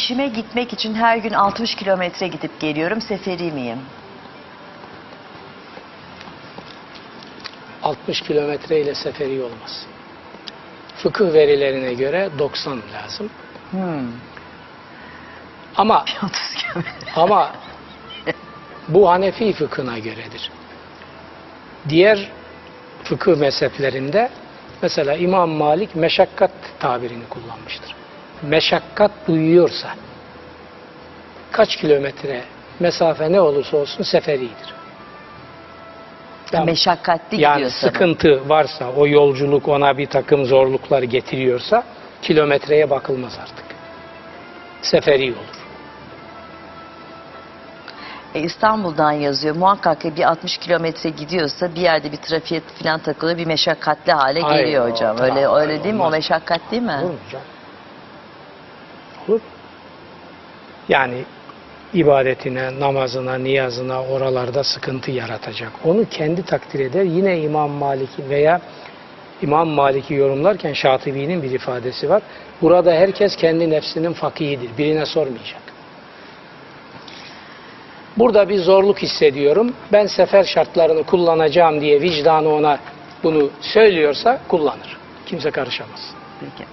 İşime gitmek için her gün 60 kilometre gidip geliyorum. Seferi miyim? 60 kilometre ile seferi olmaz. Fıkıh verilerine göre 90 lazım. Hmm. Ama 30 kilometre. ama bu Hanefi fıkhına göredir. Diğer fıkıh mezheplerinde mesela İmam Malik meşakkat tabirini kullanmıştır. Meşakkat duyuyorsa kaç kilometre mesafe ne olursa olsun seferidir. Yani- Meşakkatli yani gidiyorsa. bu. sıkıntı varsa, o yolculuk ona bir takım zorluklar getiriyorsa kilometreye bakılmaz artık. Seferi olur. E, İstanbul'dan yazıyor. Muhakkak ki bir 60 kilometre gidiyorsa bir yerde bir trafiğe falan takılıyor. Bir meşakkatli hale Hayır, geliyor o hocam. tamam, Öyle öyle değil mi? O olmaz. meşakkat değil mi? Canım? Olur. Yani ibadetine, namazına, niyazına oralarda sıkıntı yaratacak. Onu kendi takdir eder. Yine İmam Malik veya İmam Malik'i yorumlarken Şatibi'nin bir ifadesi var. Burada herkes kendi nefsinin fakihidir. Birine sormayacak. Burada bir zorluk hissediyorum. Ben sefer şartlarını kullanacağım diye vicdanı ona bunu söylüyorsa kullanır. Kimse karışamaz. Peki.